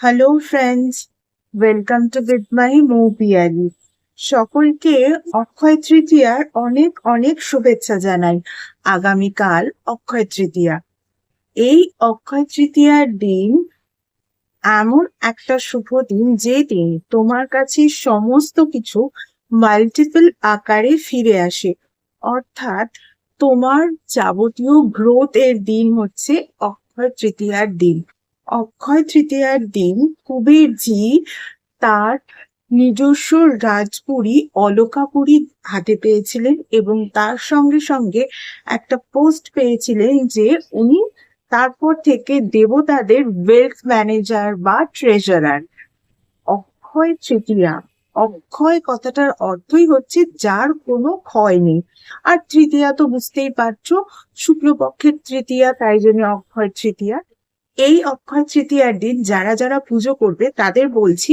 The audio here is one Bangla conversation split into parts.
Hello friends welcome to with my Moupiyali সকলকে অক্ষয় তৃতীয়ার অনেক অনেক শুভেচ্ছা জানাই। আগামীকাল অক্ষয় তৃতীয়া। এই অক্ষয় তৃতীয়ার দিন এমন একটা শুভ দিন যে দিন তোমার কাছে সমস্ত কিছু মাল্টিপল আকারে ফিরে আসে। অর্থাৎ তোমার যাবতীয় গ্রোথ এর দিন হচ্ছে অক্ষয় তৃতীয়ার দিন। অক্ষয় তৃতীয়ার দিন কুবেরজি তার নিজস্ব রাজপুরী অলকাপুরী হাতে পেয়েছিলেন এবং তার সঙ্গে সঙ্গে একটা পোস্ট পেয়েছিলেন যে উনি তারপর থেকে দেবতাদের ওয়েলথ ম্যানেজার বা ট্রেজারার অক্ষয় তৃতীয়া, অক্ষয় কথাটার অর্থই হচ্ছে যার কোনো ক্ষয় নেই। আর তৃতীয়া তো বুঝতেই পারছ, শুক্লপক্ষের তৃতীয়া, তাই জন্য অক্ষয় তৃতীয়া। এই অক্ষয় তৃতীয়ার দিন যারা যারা পুজো করবে, তাদের বলছি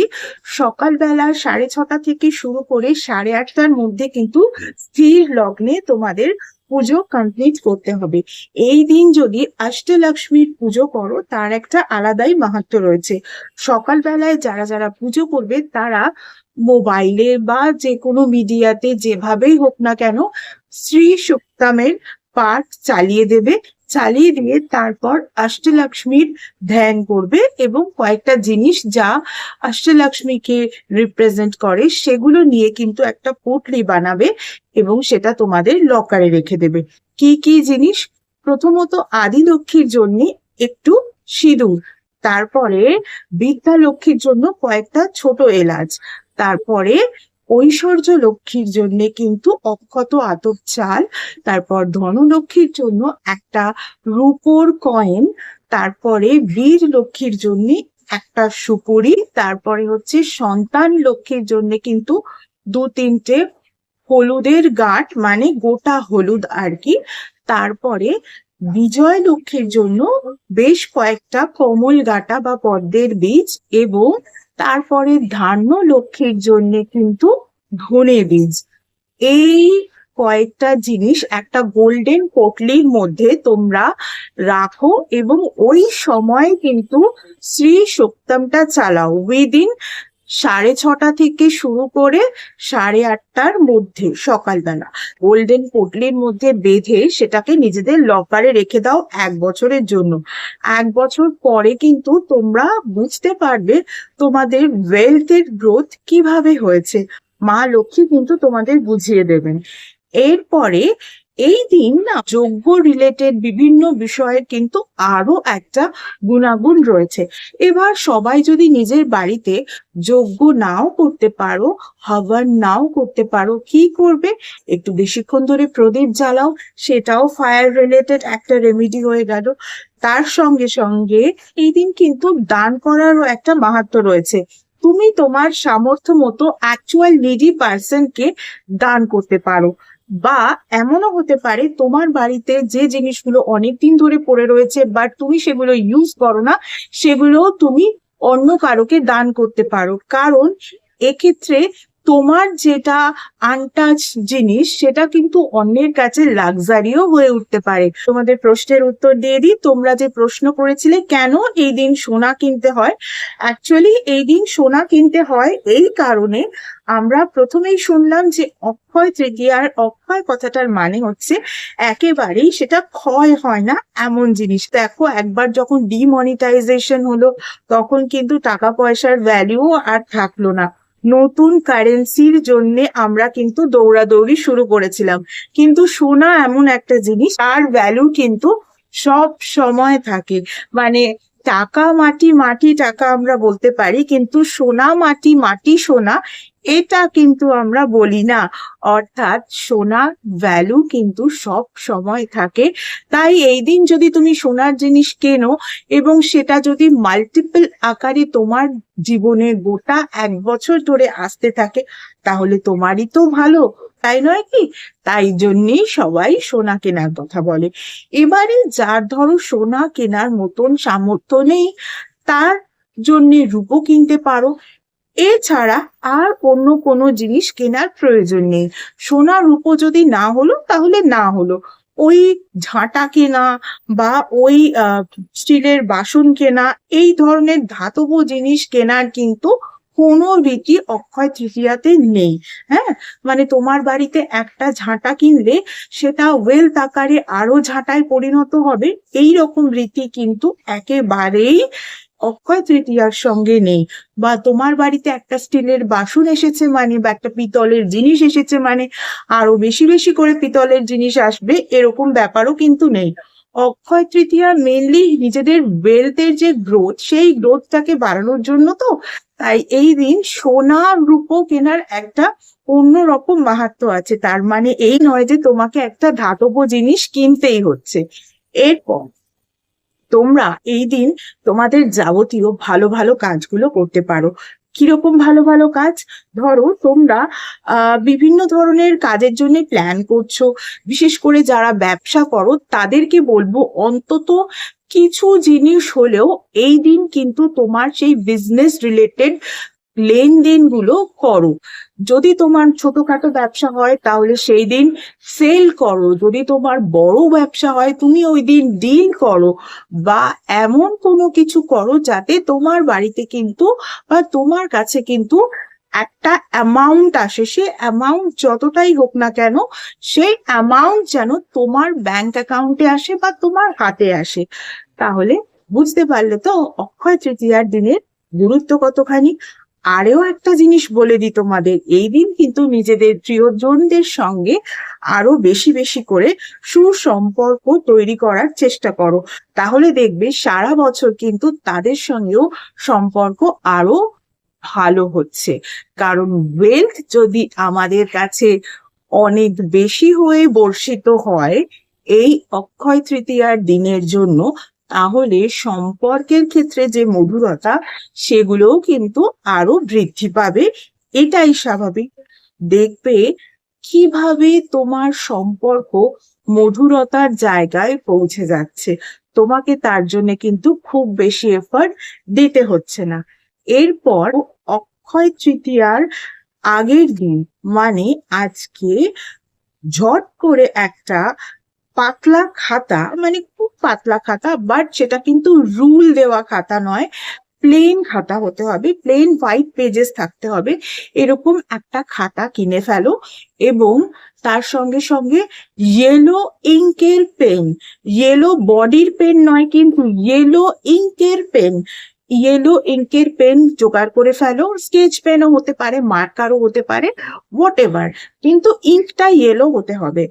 সকালবেলা সাড়ে ছটা থেকে শুরু করে সাড়ে আটটার মধ্যে কিন্তু স্থির লগ্নে তোমাদের পুজো কমপ্লিট করতে হবে। এই দিন যদি অষ্টলক্ষ্মীর পুজো করো, তার একটা আলাদাই মাহাত্ম রয়েছে। সকালবেলায় যারা যারা পুজো করবে, তারা মোবাইলে বা যে কোনো মিডিয়াতে যেভাবেই হোক না কেন শ্রী সুক্তামের পাঠ চালিয়ে দেবে। চালিয়ে দিয়ে তারপর অষ্টলক্ষ্মীর ধ্যান করবে এবং কয়েকটা জিনিস যা অষ্টলক্ষ্মীকে রিপ্রেজেন্ট করে সেগুলো নিয়ে কিন্তু একটা পোটলি বানাবে এবং সেটা তোমাদের লকারে রেখে দেবে। কি কি জিনিস? প্রথমত আদি লক্ষ্মীর জন্য একটু সিঁদুর, তারপরে বিদ্যা লক্ষ্মীর জন্য কয়েকটা ছোট এলাচ, তারপরে ঐশ্বর্য লক্ষ্মীর জন্য কিন্তু অক্ষত আতপ চাল, তারপর ধনলক্ষ্মীর জন্য একটা রূপোর কয়েন, তারপরে বীর লক্ষ্মীর জন্য একটা সুপুরি, তারপরে হচ্ছে সন্তান লক্ষ্মীর জন্য কিন্তু দু তিনটে হলুদের গাঁট মানে গোটা হলুদ আর কি। তারপরে বিজয় লক্ষ্মীর জন্য বেশ কয়েকটা কমল গাটা বা পদ্মের বীজ এবং তারপরে ধান্য লক্ষ্যের জন্য কিন্তু ধনে বীজ। এই কয়েকটা জিনিস একটা গোল্ডেন পটলির মধ্যে তোমরা রাখো এবং ওই সময় কিন্তু শ্রী সপ্তমটা চালাও। উইদিন সাড়ে ছটা থেকে শুরু করে সাড়ে আটটার মধ্যে সকালবেলা। গোল্ডেন পোটলির মধ্যে বেঁধে সেটাকে নিজেদের লকারে রেখে দাও এক বছরের জন্য। এক বছর পরে কিন্তু তোমরা বুঝতে পারবে তোমাদের ওয়েলথের গ্রোথ কীভাবে হয়েছে। মা লক্ষ্মী কিন্তু তোমাদের বুঝিয়ে দেবেন। এরপরে এই দিন না যোগ্য রিলেটেড বিভিন্ন বিষয়ের কিন্তু আরও একটা গুণাগুণ রয়েছে। এবার সবাই যদি নিজের বাড়িতে যজ্ঞ নাও করতে পারো, হবন নাও করতে পারো, কি করবে? একটু বেশিক্ষণ ধরে প্রদীপ জ্বালাও, সেটাও ফায়ার রিলেটেড একটা রেমিডি হয়ে গেল। তার সঙ্গে সঙ্গে এই দিন কিন্তু দান করারও একটা মাহাত্ম রয়েছে। তুমি তোমার সামর্থ্য মতো অ্যাকচুয়াল নিডি পার্সনকে দান করতে পারো। বা এমনও হতে পারে তোমার বাড়িতে যে জিনিসগুলো অনেকদিন ধরে পড়ে রয়েছে বাট তুমি সেগুলো ইউজ করো না সেগুলো তুমি অন্য কারোকে দান করতে পারো। কারণ এক্ষেত্রে তোমার যেটা আনটাচ জিনিস, সেটা কিন্তু অন্যের কাছে লাক্সারিও হয়ে উঠতে পারে। তোমাদের প্রশ্নের উত্তর দিয়ে দিই। তোমরা যে প্রশ্ন করেছিলে, কেন এই দিন সোনা কিনতে হয়? অ্যাকচুয়ালি এই দিন সোনা কিনতে হয় এই কারণে আমরা প্রথমেই শুনলাম যে অক্ষয় তৃতীয়ার, অক্ষয় কথাটার মানে হচ্ছে একেবারেই সেটা ক্ষয় হয় না এমন জিনিস। দেখো, একবার যখন ডিমনিটাইজেশন হলো, তখন কিন্তু টাকা পয়সার ভ্যালু আর থাকল না। নতুন কারেন্সির জন্য আমরা কিন্তু দৌড়াদৌড়ি শুরু করেছিলাম। কিন্তু সোনা এমন একটা জিনিস, তার ভ্যালু কিন্তু সব সময় থাকে। মানে টাকা মাটি মাটি টাকা আমরা বলতে পারি, কিন্তু সোনা মাটি মাটি সোনা, এটা কিন্তু আমরা বলি না। অর্থাৎ সোনার ভ্যালু কিন্তু সব সময় থাকে। তাই এই দিন যদি তুমি সোনার জিনিস কেনো এবং সেটা যদি মাল্টিপল আকারে তোমার জীবনে গোটা এক বছর ধরে আসতে থাকে, তাহলে তোমারই তো ভালো। তাই নয় কি? তাই জন্যেই সবাই সোনা কেনার কথা বলে। এবারে যার ধরো সোনা কেনার মতন সামর্থ্য নেই, তার জন্য রূপো কিনতে পারো। এছাড়া আর অন্য কোনো জিনিস কেনার প্রয়োজন নেই। সোনা রূপো যদি না হলো, তাহলে না হলো। ওই ঝাঁটা কেনা বা ওই স্টিলের বাসন কেনা, এই ধরনের ধাতব জিনিস কেনার কিন্তু কোনো রীতি অক্ষয় তৃতীয়াতে নেই হ্যাঁ? মানে তোমার বাড়িতে একটা ঝাঁটা কিনলে সেটা ওয়েলথ আকারে আরও ঝাঁটায় পরিণত হবে এই রকম রীতি কিন্তু একেবারেই অক্ষয় তৃতীয়ার সঙ্গে নেই। বা তোমার বাড়িতে একটা স্টিলের বাসন এসেছে মানে বা একটা পিতলের জিনিস এসেছে মানে আরও বেশি বেশি করে পিতলের জিনিস আসবে, এরকম ব্যাপারও কিন্তু নেই। অক্ষয় তৃতীয়া মেনলি নিজেদের ওয়েলথের যে গ্রোথ সেই গ্রোথটাকে বাড়ানোর জন্য তো, তাই এই দিন সোনা রূপো কেনার একটা অন্যরকম মাহাত্ম আছে। তার মানে এই নয় যে তোমাকে একটা ধাতব জিনিস কিনতেই হচ্ছে। এরপর তোমরা এই দিন তোমাদের যাবতীয় ভালো ভালো কাজগুলো করতে পারো। কীরকম ভালো ভালো কাজ? ধরো, তোমরা বিভিন্ন ধরনের কাজের জন্য প্ল্যান করছ। বিশেষ করে যারা ব্যবসা করো, তাদেরকে বলব অন্তত কিছু জিনিস হলেও এই দিন কিন্তু তোমার সেই বিজনেস রিলেটেড লেনদেনগুলো করো। যদি তোমার ছোটখাটো ব্যবসা হয়, তাহলে সেই দিন সেল করো। যদি তোমার বড় ব্যবসা হয়, তুমি ওই দিন ডিল করো বা এমন কোনো কিছু করো যাতে তোমার বাড়িতে কিন্তু বা তোমার কাছে কিন্তু একটা অ্যামাউন্ট আসে। সে অ্যামাউন্ট যতটাই হোক না কেন, সেই অ্যামাউন্ট যেন তোমার ব্যাংক অ্যাকাউন্টে আসে বা তোমার হাতে আসে। তাহলে বুঝতে পারলে তো অক্ষয় তৃতীয়ার দিনের গুরুত্ব কতখানি? আরেও একটা জিনিস বলে দিই তোমাদের, এই দিন কিন্তু নিজেদের প্রিয়জনদের সঙ্গে আরও বেশি বেশি করে সুসম্পর্ক তৈরি করার চেষ্টা করো। তাহলে দেখবে সারা বছর কিন্তু তাদের সঙ্গেও সম্পর্ক আরও ভালো হচ্ছে। কারণ ওয়েলথ যদি আমাদের কাছে অনেক বেশি হয়ে বর্ষিত হয়, এই অক্ষয় তৃতীয়ার দিনের জন্য তাহলে সম্পর্কের ক্ষেত্রে যে মধুরতা, সেগুলোও কিন্তু আরও বৃদ্ধি পাবে। এটাই স্বাভাবিক। দেখবে কীভাবে তোমার সম্পর্ক মধুরতার জায়গায় পৌঁছে যাচ্ছে। তোমাকে তার জন্য কিন্তু খুব বেশি এফার্ট দিতে হচ্ছে না। এরপর অক্ষয় তৃতীয়ার আগের দিন মানে আজকে, ঝট করে একটা পাতলা খাতা মানে খুব পাতলা খাতা বাট সেটা কিন্তু রুল দেওয়া খাতা নয়। প্লেন খাতা হতে হবে প্লেন হোয়াইট পেজেস থাকতে হবে। এরকম একটা খাতা কিনে ফেলো এবং তার সঙ্গে সঙ্গে ইয়েলো ইঙ্কের পেন ইয়েলো বডির পেন নয় কিন্তু ইয়েলো ইঙ্কের পেন ইয়েলো ইঙ্কের পেন জোগাড় করে ফেলো স্কেচ পেনও হতে পারে মার্কারও হতে পারে হোয়াট এভার কিন্তু ইঙ্কটা ইয়েলো হতে হবে।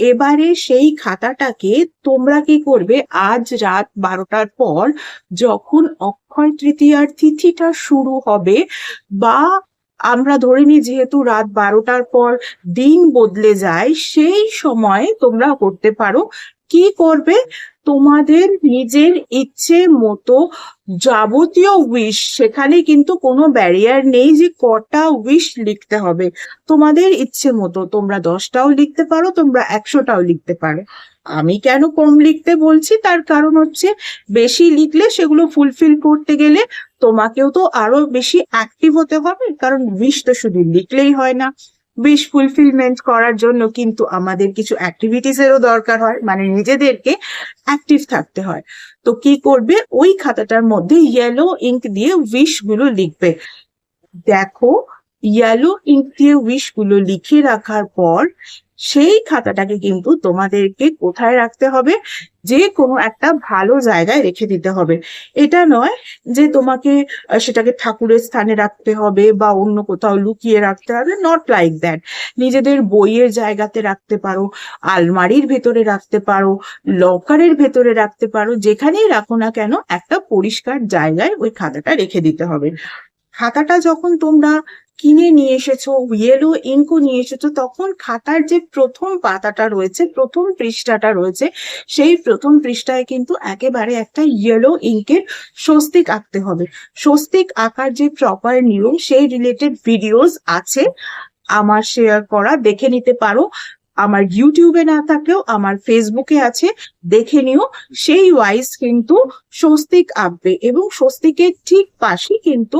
এবারে সেই খাতাটাকে তোমরা কি করবে? আজ রাত বারোটার পর যখন অক্ষয় তৃতীয়ার তিথিটা শুরু হবে বা আমরা ধরে নিই যেহেতু রাত বারোটার পর দিন বদলে যায়, সেই সময় তোমরা করতে পারো। কি করবে? তোমাদের নিজের ইচ্ছে মতো যাবতীয় উইশ সেখানে কিন্তু কোনো ব্যারিয়ার নেই যে কটা উইশ লিখতে হবে। তোমাদের ইচ্ছে মতো, তোমরা দশটাও লিখতে পারো, তোমরা একশোটাও লিখতে পারো। আমি কেন কম লিখতে বলছি? তার কারণ হচ্ছে বেশি লিখলে সেগুলো ফুলফিল করতে গেলে তোমাকেও তো আরও বেশি অ্যাক্টিভ হতে হবে, কারণ উইশ তো শুধু লিখলেই হয় না। উইশ ফুলফিলমেন্ট করার জন্য কিন্তু আমাদের কিছু অ্যাক্টিভিটিস এরও দরকার হয় মানে নিজেদেরকে অ্যাক্টিভ থাকতে হয়। তো কি করবে? ওই খাতাটার মধ্যে ইয়েলো ইঙ্ক দিয়ে উইশগুলো লিখবে। দেখো ইয়েলো ইঙ্ক দিয়ে উইশগুলো লিখে রাখার পর সেই খাতাটাকে কিন্তু তোমাদেরকে কোথায় রাখতে হবে? যে কোনো একটা ভালো জায়গায় রেখে দিতে হবে। এটা নয় যে তোমাকে সেটাকে ঠাকুরের স্থানে রাখতে হবে বা অন্য কোথাও লুকিয়ে রাখতে হবে। নট লাইক দ্যাট নিজেদের বইয়ের জায়গাতে রাখতে পারো, আলমারির ভেতরে রাখতে পারো, লকারের ভেতরে রাখতে পারো, যেখানেই রাখো না কেন, একটা পরিষ্কার জায়গায় ওই খাতাটা রেখে দিতে হবে। খাতাটা যখন তোমরা কিনে নিয়ে এসেছ ইয়েলো ইঙ্কও নিয়ে এসেছ, তখন খাতার যে প্রথম পাতাটা রয়েছে, প্রথম পৃষ্ঠাটা রয়েছে, সেই প্রথম পৃষ্ঠায় কিন্তু একেবারে একটা ইয়েলো ইঙ্কের স্বস্তিক আঁকতে হবে। স্বস্তিক আঁকার যে প্রপার নিয়ম, সেই রিলেটেড ভিডিওস আছে, আমার শেয়ার করা, দেখে নিতে পারো। আমার ইউটিউবে না থাকলেও আমার ফেসবুকে আছে, দেখে নিও, সেই ওয়াইজ কিন্তু স্বস্তিক আঁকবে এবং স্বস্তিকের ঠিক পাশে কিন্তু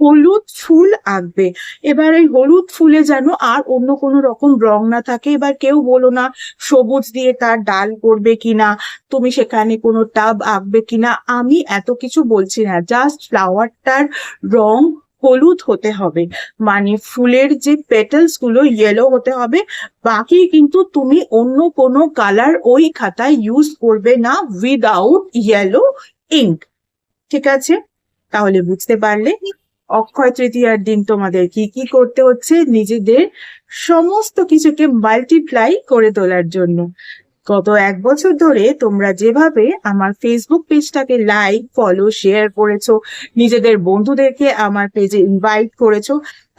হলুদ ফুল আঁকবে। এবার এই হলুদ ফুলে যেন আর অন্য কোনো রকম রং না থাকে। এবার কেউ বলো না, সবুজ দিয়ে তার ডাল করবে কিনা, তুমি সেখানে কোনো টাব আঁকবে কিনা, আমি এত কিছু বলছি না। জাস্ট ফ্লাওয়ারটার রং হলুদ হতে হবে। মানে ফুলের যে পেটালসগুলো ইয়েলো হতে হবে, বাকি কিন্তু তুমি অন্য কোনো কালার ওই খাতায় ইউজ করবে না উইদাউট ইয়েলো ইঙ্ক ঠিক আছে? তাহলে বুঝতে পারলে? অক্ষয় তৃতীয়ার দিন তোমাদের কি কি করতে হচ্ছে? নিজেদের সমস্ত কিছুকে মাল্টিপ্লাই করে তোলার জন্য। গত এক বছর ধরে তোমরা যেভাবে আমার ফেসবুক পেজটাকে লাইক ফলো শেয়ার করেছ, নিজেদের বন্ধুদেরকে আমার পেজে ইনভাইট করেছ,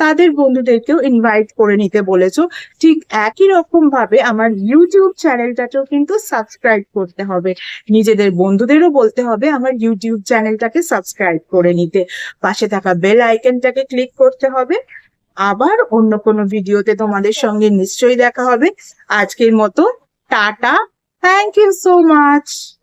তাদের বন্ধুদেরকেও ইনভাইট করে নিতে বলেছ, ঠিক একই রকম ভাবে আমার ইউটিউব চ্যানেলটাকেও কিন্তু সাবস্ক্রাইব করতে হবে। নিজেদের বন্ধুদেরও বলতে হবে আমার ইউটিউব চ্যানেলটাকে সাবস্ক্রাইব করে নিতে। পাশে থাকা বেল আইকনটাকে ক্লিক করতে হবে। আবার অন্য কোনো ভিডিওতে তোমাদের সঙ্গে নিশ্চয়ই দেখা হবে। আজকের মতো Tata. Thank you so much.